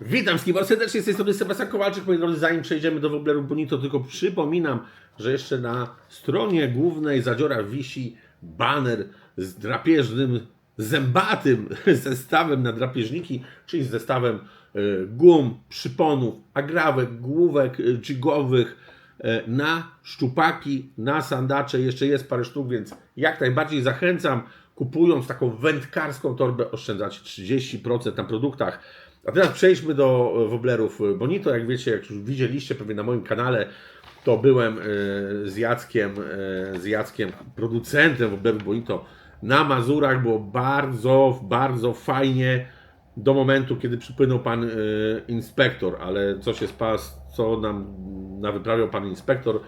Witam wszystkich bardzo serdecznie, z tej strony Sebastian Kowalczyk. Moi drodzy, zanim przejdziemy do Woblerów Bonito, tylko przypominam, że jeszcze na stronie głównej Zadziora wisi baner z drapieżnym, zębatym zestawem na drapieżniki, czyli z zestawem e, gum, przyponów, agrawek, główek e, jigowych, e, na szczupaki, na sandacze. Jeszcze jest parę sztuk, więc jak najbardziej zachęcam. Kupując taką wędkarską torbę oszczędzacie 30% na produktach. A teraz przejdźmy do e, woblerów Bonito. Jak wiecie, jak już widzieliście pewnie na moim kanale, to byłem e, z Jackiem, e, z Jackiem producentem woblerów Bonito na Mazurach. Było bardzo, bardzo fajnie do momentu, kiedy przypłynął pan e, inspektor, ale co się spas, co nam nawyprawiał pan inspektor,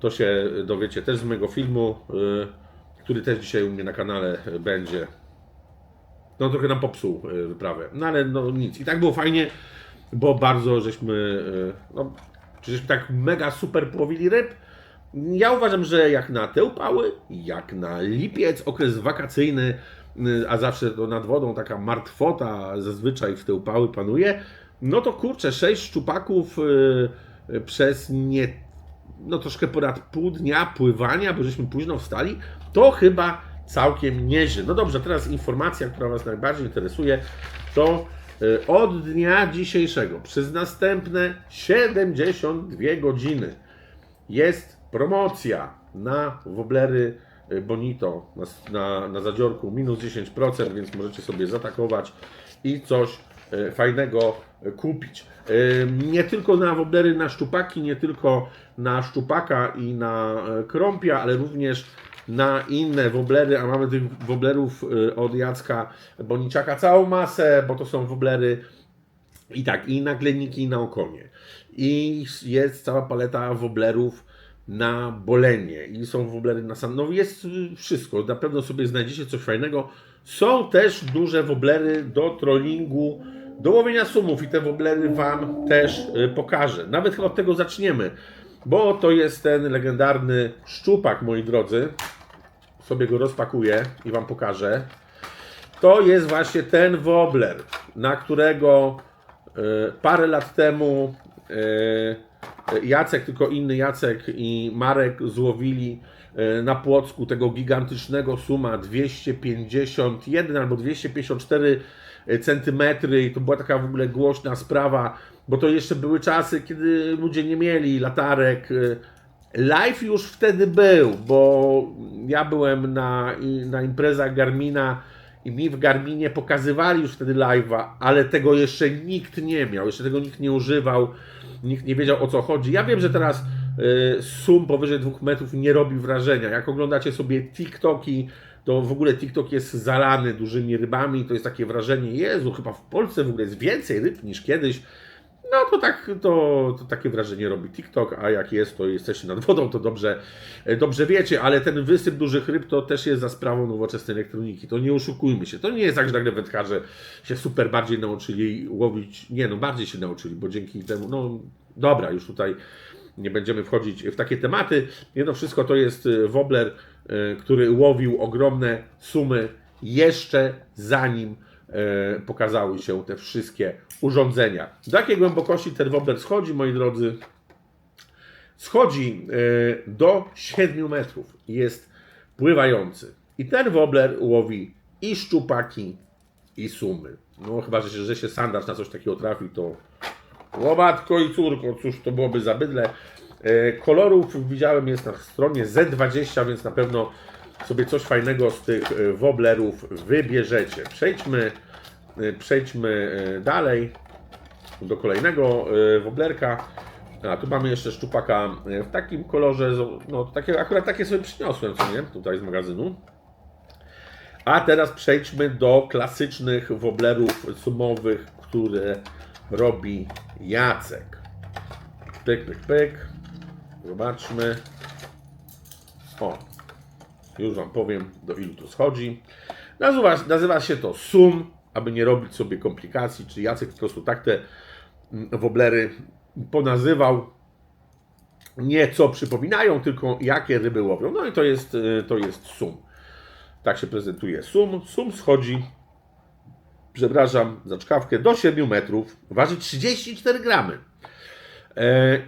to się dowiecie też z mojego filmu, e, który też dzisiaj u mnie na kanale będzie. No trochę nam popsuł e, wyprawę. No ale no nic. I tak było fajnie, bo bardzo żeśmy, e, no, żeśmy tak mega super połowili ryb. Ja uważam, że jak na te upały, jak na lipiec, okres wakacyjny, y, a zawsze to nad wodą taka martwota zazwyczaj w te upały panuje, no to kurczę, sześć szczupaków przez nie, no troszkę ponad pół dnia pływania, bo żeśmy późno wstali, to chyba całkiem nieźle. No dobrze, teraz informacja, która Was najbardziej interesuje, to y, od dnia dzisiejszego przez następne 72 godziny jest promocja na woblery y, Bonito na, na, na zadziorku minus 10%, więc możecie sobie zatakować i coś y, fajnego kupić. Nie tylko na woblery na szczupaki, nie tylko na szczupaka i na krąpia, ale również na inne woblery, a mamy tych woblerów y, od Jacka Boniciaka całą masę, bo to są woblery i tak, i na gleniki, i na okonie. I jest cała paleta woblerów na bolenie. I są woblery na sam. No jest wszystko. Na pewno sobie znajdziecie coś fajnego. Są też duże woblery do trollingu, do łowienia sumów i te woblery Wam też y, pokażę. Nawet chyba od tego zaczniemy, bo to jest ten legendarny szczupak, moi drodzy. Sobie go rozpakuję i Wam pokażę. To jest właśnie ten wobler, na którego e, parę lat temu e, Jacek, tylko inny Jacek i Marek złowili e, na Płocku tego gigantycznego suma 251 albo 254 centymetry i to była taka w ogóle głośna sprawa, bo to jeszcze były czasy, kiedy ludzie nie mieli latarek. Live już wtedy był, bo ja byłem na, na imprezach Garmina i mi w Garminie pokazywali już wtedy live'a, ale tego jeszcze nikt nie miał, jeszcze tego nikt nie używał, nikt nie wiedział o co chodzi. Ja wiem, że teraz y, sum powyżej dwóch metrów nie robi wrażenia. Jak oglądacie sobie TikToki, to w ogóle TikTok jest zalany dużymi rybami, to jest takie wrażenie, Jezu, chyba w Polsce w ogóle jest więcej ryb niż kiedyś. No to tak, to, to takie wrażenie robi TikTok, a jak jest, to jesteście nad wodą, to dobrze, e, dobrze wiecie, ale ten wysyp dużych ryb to też jest za sprawą nowoczesnej elektroniki. To nie oszukujmy się. To nie jest tak, że nagle wędkarze się super bardziej nauczyli łowić. Nie, no bardziej się nauczyli, bo dzięki temu, no dobra, już tutaj nie będziemy wchodzić w takie tematy. Jedno wszystko to jest e, wobler, e, który łowił ogromne sumy jeszcze zanim pokazały się te wszystkie urządzenia. Do jakiej głębokości ten wobler schodzi, moi drodzy? Schodzi e, do 7 metrów. Jest pływający. I ten wobler łowi i szczupaki, i sumy. No chyba, że że się sandarz na coś takiego trafi, to łomatko i córko, cóż to byłoby za bydle. E, Kolorów widziałem jest na stronie Z20, więc na pewno sobie coś fajnego z tych e, woblerów wybierzecie. Przejdźmy, e, przejdźmy e, dalej do kolejnego woblerka. A tu mamy jeszcze szczupaka w takim kolorze, no takie, akurat takie sobie przyniosłem, co nie, tutaj z magazynu. A teraz przejdźmy do klasycznych woblerów sumowych, które robi Jacek. Pyk, pyk, pyk. Zobaczmy. O, już Wam powiem, do ilu to schodzi. Nazywa, nazywa się to sum, aby nie robić sobie komplikacji, czy Jacek po prostu tak te mm, woblery ponazywał. Nie co przypominają, tylko jakie ryby łowią. No i to jest, y, to jest sum. Tak się prezentuje sum. Sum schodzi przepraszam, za czkawkę do 7 metrów, waży 34 gramy e,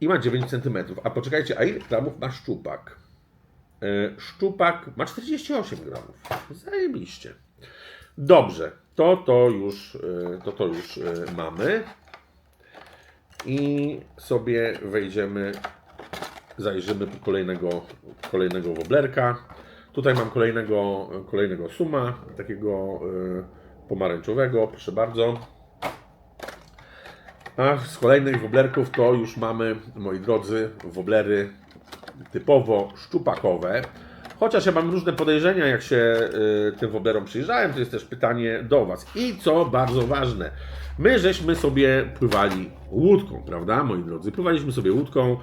i ma 9 cm. A poczekajcie, a ile gramów ma szczupak? E, szczupak ma 48 gramów. Zajebiście. Dobrze, to to już, e, to to już e, mamy. I sobie wejdziemy, zajrzymy po kolejnego, kolejnego woblerka. Tutaj mam kolejnego, kolejnego suma, takiego pomarańczowego, proszę bardzo. A z kolejnych woblerków to już mamy, moi drodzy, woblery typowo szczupakowe. Chociaż ja mam różne podejrzenia, jak się y, tym woblerom przyjrzałem, to jest też pytanie do Was. I co bardzo ważne, my żeśmy sobie pływali łódką, prawda, moi drodzy? Pływaliśmy sobie łódką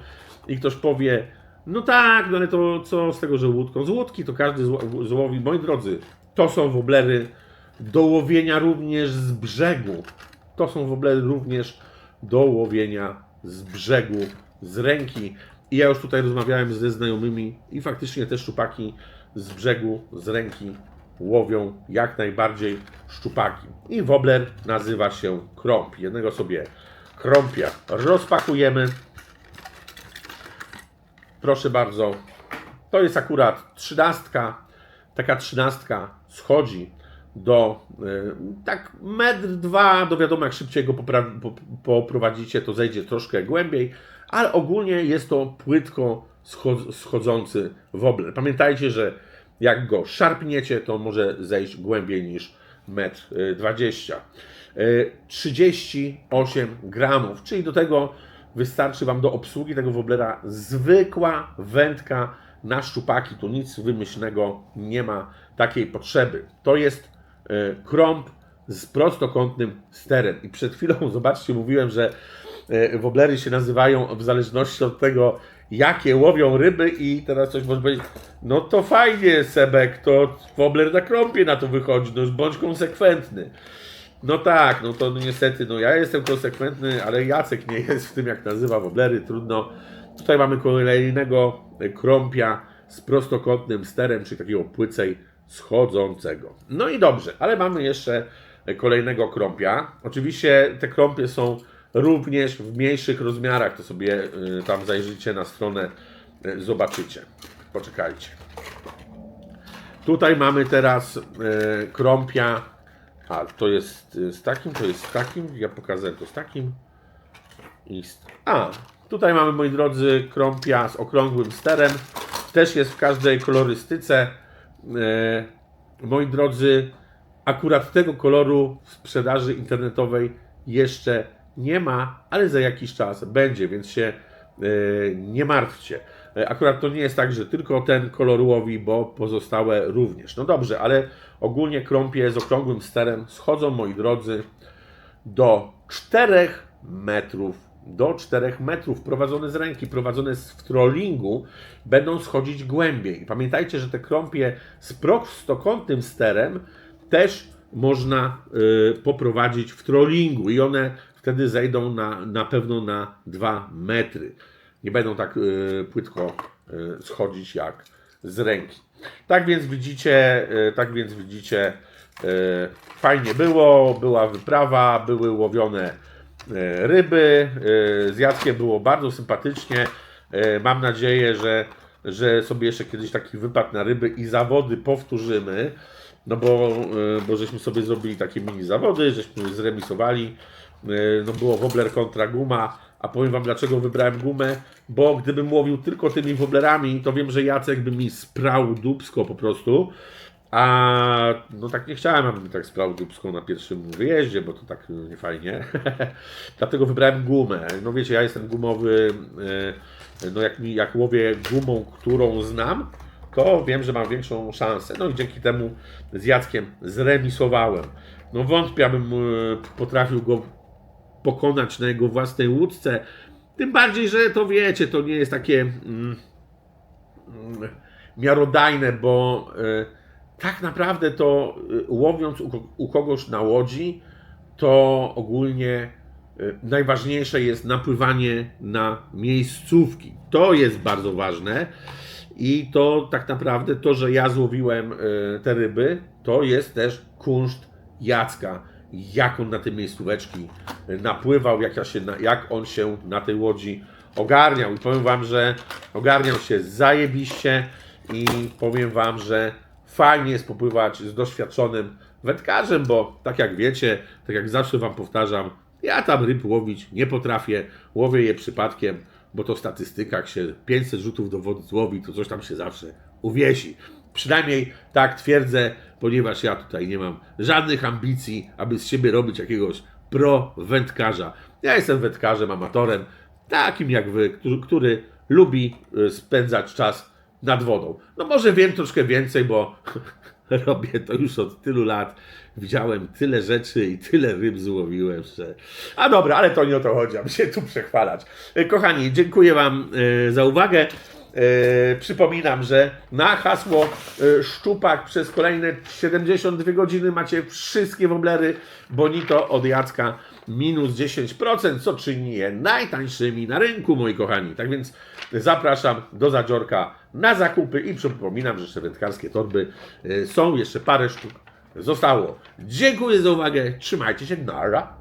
i ktoś powie, no tak, no ale to co z tego, że łódką? Z łódki to każdy zło- złowi. Moi drodzy, to są woblery do łowienia również z brzegu. To są woblery również do łowienia z brzegu, z ręki. I ja już tutaj rozmawiałem ze znajomymi i faktycznie te szczupaki z brzegu, z ręki łowią jak najbardziej szczupaki. I wobler nazywa się krąp. Jednego sobie krąpia rozpakujemy. Proszę bardzo. To jest akurat trzynastka. Taka trzynastka schodzi do y, tak metr, dwa, do wiadomo jak szybciej go po- poprowadzicie, to zejdzie troszkę głębiej, ale ogólnie jest to płytko scho- schodzący wobler. Pamiętajcie, że jak go szarpniecie, to może zejść głębiej niż metr y, 20. Y, 38 gramów, czyli do tego wystarczy Wam do obsługi tego woblera zwykła wędka na szczupaki. Tu nic wymyślnego nie ma takiej potrzeby. To jest e, krąb z prostokątnym sterem. I przed chwilą, zobaczcie, mówiłem, że woblery się nazywają w zależności od tego, jakie łowią ryby i teraz coś może powiedzieć, no to fajnie Sebek, to wobler na krąpie na to wychodzi, no bądź konsekwentny. No tak, no to niestety, no ja jestem konsekwentny, ale Jacek nie jest w tym, jak nazywa woblery, trudno. Tutaj mamy kolejnego krąpia z prostokątnym sterem, czyli takiego płycej schodzącego. No i dobrze, ale mamy jeszcze kolejnego krąpia. Oczywiście te krąpie są również w mniejszych rozmiarach, to sobie y, tam zajrzycie na stronę, y, zobaczycie. Poczekajcie. Tutaj mamy teraz y, krąpia a, to jest z takim, to jest z takim. Ja pokażę to z takim. I z... A, tutaj mamy, moi drodzy, krąpia z okrągłym sterem. Też jest w każdej kolorystyce. Moi drodzy, akurat tego koloru w sprzedaży internetowej jeszcze nie ma, ale za jakiś czas będzie, więc się e, nie martwcie. E, Akurat to nie jest tak, że tylko ten kolor łowi, bo pozostałe również. No dobrze, ale ogólnie krąpie z okrągłym sterem schodzą, moi drodzy, do 4 metrów. Do 4 metrów prowadzone z ręki, prowadzone w trollingu, będą schodzić głębiej. Pamiętajcie, że te krąpie z prostokątnym sterem też można y, poprowadzić w trollingu i one wtedy zejdą na, na pewno na 2 metry. Nie będą tak y, płytko y, schodzić jak z ręki. Tak więc widzicie, y, tak więc widzicie, y, fajnie było, była wyprawa, były łowione y, ryby, y, z Jackiem było bardzo sympatycznie. Y, Mam nadzieję, że, że sobie jeszcze kiedyś taki wypad na ryby i zawody powtórzymy. No bo, y, bo żeśmy sobie zrobili takie mini zawody, żeśmy zremisowali. Y, No było wobler kontra guma, a powiem Wam dlaczego wybrałem gumę, bo gdybym łowił tylko tymi woblerami, to wiem, że Jacek by mi sprał dubsko po prostu. A no tak nie chciałem, aby mi tak sprał dubsko na pierwszym wyjeździe, bo to tak y, nie fajnie. Dlatego wybrałem gumę. No wiecie, ja jestem gumowy, y, no jak, mi, jak łowię gumą, którą znam, to wiem, że mam większą szansę. No i dzięki temu z Jackiem zremisowałem. No wątpię, abym y, potrafił go pokonać na jego własnej łódce. Tym bardziej, że to wiecie, to nie jest takie mm, mm, miarodajne, bo y, tak naprawdę to y, łowiąc u, u kogoś na łodzi, to ogólnie y, najważniejsze jest napływanie na miejscówki. To jest bardzo ważne. I to tak naprawdę to, że ja złowiłem te ryby, to jest też kunszt Jacka, jak on na te miejscóweczki napływał, jak, ja się, jak on się na tej łodzi ogarniał. I powiem Wam, że ogarniał się zajebiście i powiem Wam, że fajnie jest popływać z doświadczonym wędkarzem, bo tak jak wiecie, tak jak zawsze Wam powtarzam, ja tam ryb łowić nie potrafię, łowię je przypadkiem, bo to w statystykach się 500 rzutów do wody złowi, to coś tam się zawsze uwiesi. Przynajmniej tak twierdzę, ponieważ ja tutaj nie mam żadnych ambicji, aby z siebie robić jakiegoś pro wędkarza. Ja jestem wędkarzem, amatorem, takim jak wy, który, który lubi y, spędzać czas nad wodą. No może wiem troszkę więcej, bo robię to już od tylu lat. Widziałem tyle rzeczy i tyle ryb złowiłem, że... A dobra, ale to nie o to chodzi, aby się tu przechwalać. E, Kochani, dziękuję Wam e, za uwagę. E, przypominam, że na hasło e, szczupak przez kolejne 72 godziny macie wszystkie woblery Bonito od Jacka minus 10%, co czyni je najtańszymi na rynku, moi kochani. Tak więc zapraszam do Zadziorka na zakupy i przypominam, że jeszcze wędkarskie torby e, są, jeszcze parę sztuk zostało. Dziękuję za uwagę, trzymajcie się, nara.